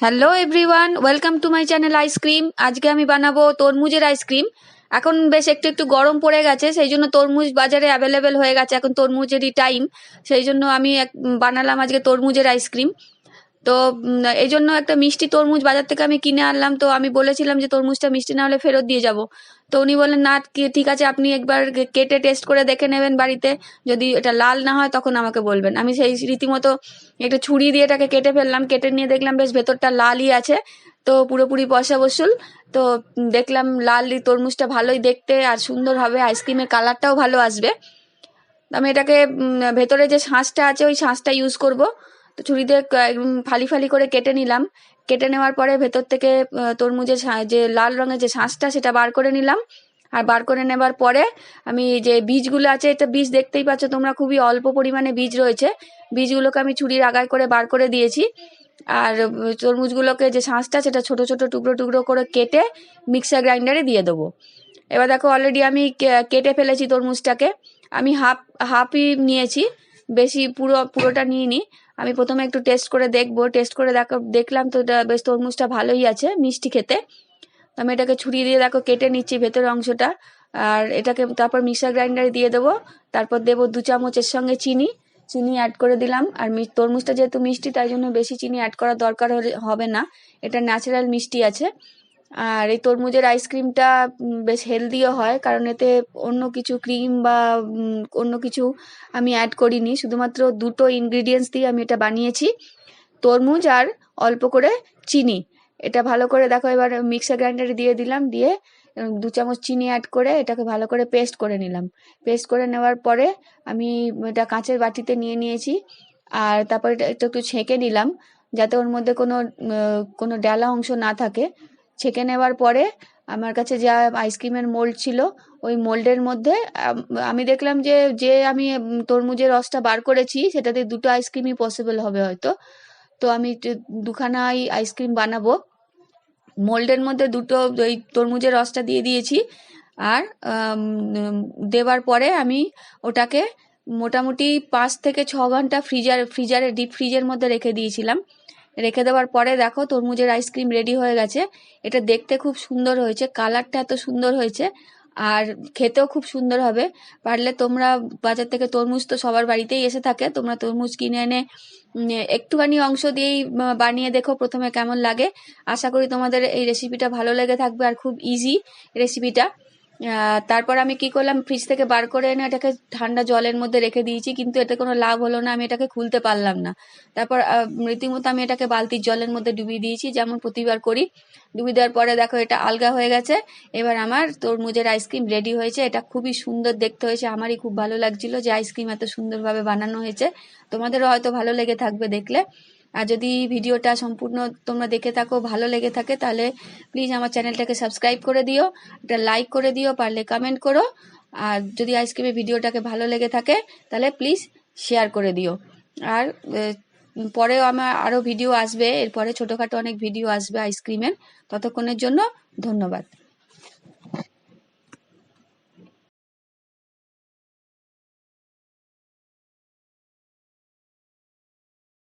Hello everyone welcome to my channel ice cream আজকে আমি বানাবো তরমুজের আইসক্রিম এখন বেশ একটু একটু গরম পড়ে গেছে, সেই জন্য তরমুজ বাজারে অ্যাভেলেবেল হয়ে গেছে এখন তরমুজেরই টাইম সেই জন্য আমি বানালাম আজকে তরমুজের আইসক্রিম তো এই জন্য একটা মিষ্টি তরমুজ বাজার থেকে আমি কিনে আনলাম। তো আমি বলেছিলাম যে, তরমুজটা মিষ্টি না হলে ফেরত দিয়ে যাব। তো উনি বললেন, না ঠিক আছে, আপনি একবার কেটে টেস্ট করে দেখে নেবেন বাড়িতে। যদি এটা লাল না হয়, তখন আমাকে বলবেন। আমি সেই রীতিমতো একটা ছুরি দিয়ে এটাকে কেটে ফেললাম। কেটে নিয়ে দেখলাম, বেশ, ভেতরটা লালই আছে। তো পুরোপুরি পয়সা বসুল। তো দেখলাম লাল তরমুজটা ভালোই দেখতে আর সুন্দর হবে। আইসক্রিমের কালারটাও ভালো আসবে। আমি এটাকে ভেতরে যে শাঁসটা আছে, ওই শাঁসটা ইউজ করব। তো ছুরি দিয়ে ফালি ফালি করে কেটে নিলাম। কেটে নেওয়ার পরে ভেতর থেকে তরমুজের যে লাল রঙের যে শাঁসটা, সেটা বার করে নিলাম। আর বার করে নেবার পরে আমি যে বীজগুলো আছে, এটা বীজ দেখতেই পাচ্ছ তোমরা খুবই অল্প পরিমাণে বীজ রয়েছে। বীজগুলোকে আমি ছুরির আগায় করে বার করে দিয়েছি। আর তরমুজগুলোকে যে শাঁসটা, সেটা ছোট ছোট টুকরো টুকরো করে কেটে মিক্সার গ্রাইন্ডারে দিয়ে দেবো। এবার দেখো অলরেডি আমি কেটে ফেলেছি তরমুজটাকে। আমি হাফ হাফই নিয়েছি। বেশি পুরো পুরোটা নিইনি। আমি প্রথমে একটু টেস্ট করে দেখব। টেস্ট করে দেখো দেখলাম তো এটা বেশ তরমুজটা ভালোই আছে, মিষ্টি খেতে। আমি এটাকে ছুরি দিয়ে দেখো কেটে নিচ্ছি ভেতরের অংশটা। আর এটাকে তারপর মিক্সার গ্রাইন্ডারে দিয়ে দেবো। তারপর দেবো দু চামচের সঙ্গে চিনি। চিনি অ্যাড করে দিলাম। আর তরমুজটা যেহেতু মিষ্টি, তাই জন্য বেশি চিনি অ্যাড করার দরকার হবে না। এটা ন্যাচারাল মিষ্টি আছে। আর এই তরমুজের আইসক্রিমটা বেশ হেলদিও হয়, কারণ এতে অন্য কিছু ক্রিম বা অন্য কিছু আমি অ্যাড করিনি। শুধুমাত্র দুটো ইনগ্রিডিয়েন্টস দিয়ে আমি এটা বানিয়েছি, তরমুজ আর অল্প করে চিনি। এটা ভালো করে দেখো, এবার মিক্সার গ্রাইন্ডারে দিয়ে দিলাম, দিয়ে দু চামচ চিনি অ্যাড করে এটাকে ভালো করে পেস্ট করে নিলাম। পেস্ট করে নেওয়ার পরে আমি এটা কাঁচের বাটিতে নিয়ে নিয়েছি, আর তারপর এটা একটু একটু ছেঁকে নিলাম, যাতে ওর মধ্যে কোনো কোনো ডেলা অংশ না থাকে। ছেঁকে নেওয়ার পরে আমার কাছে যা আইসক্রিমের মোল্ড ছিল, ওই মোল্ডের মধ্যে, আমি দেখলাম যে যে আমি তরমুজের রসটা বার করেছি, সেটাতে দুটো আইসক্রিমই পসিবল হবে হয়তো। তো আমি দুখানা আইসক্রিম বানাবো মোল্ডের মধ্যে দুটো ওই তরমুজের রসটা দিয়ে দিয়েছি। আর দেবার পরে আমি ওটাকে মোটামুটি পাঁচ থেকে ছ ঘণ্টা ফ্রিজার, ফ্রিজারে ডিপ ফ্রিজের মধ্যে রেখে দিয়েছিলাম। রেখে দেওয়ার পরে দেখো তরমুজের আইসক্রিম রেডি হয়ে গেছে। এটা দেখতে খুব সুন্দর হয়েছে কালারটা এত সুন্দর হয়েছে, আর খেতেও খুব সুন্দর হবে। পারলে তোমরা বাজার থেকে তরমুজ তো সবার বাড়িতেই এসে থাকে, তোমরা তরমুজ কিনে এনে একটুখানি অংশ দিয়েই বানিয়ে দেখো প্রথমে কেমন লাগে। আশা করি তোমাদের এই রেসিপিটা ভালো লেগে থাকবে আর খুব ইজি রেসিপিটা তারপর আমি কি করলাম ফ্রিজ থেকে বার করে এনে এটাকে ঠান্ডা জলের মধ্যে রেখে দিয়েছি, কিন্তু এতে কোনো লাভ হলো না, আমি এটাকে খুলতে পারলাম না। তারপর রীতিমতো আমি এটাকে বালতির জলের মধ্যে ডুবিয়ে দিয়েছি, যেমন প্রতিবার করি। ডুবিয়ে দেওয়ার পরে দেখো, এটা আলগা হয়ে গেছে। এবার আমার তরমুজের আইসক্রিম রেডি হয়েছে। এটা খুবই সুন্দর দেখতে হয়েছে, আমারই খুব ভালো লাগছিল যে আইসক্রিম এত সুন্দরভাবে বানানো হয়েছে। তোমাদেরও হয়তো ভালো লেগে থাকবে দেখলে। আর যদি ভিডিওটা সম্পূর্ণ তোমরা দেখে থাকো, ভালো লেগে থাকে, তাহলে প্লিজ আমার চ্যানেলটাকে সাবস্ক্রাইব করে দিও, একটা লাইক করে দিও, পারলে কমেন্ট করো। আর যদি আইসক্রিমের ভিডিওটাকে ভালো লেগে থাকে, তাহলে প্লিজ শেয়ার করে দিও। আর পরেও আমার আরও ভিডিও আসবে, এরপরে ছোটোখাটো অনেক ভিডিও আসবে আইসক্রিমের। ততক্ষণের জন্য ধন্যবাদ।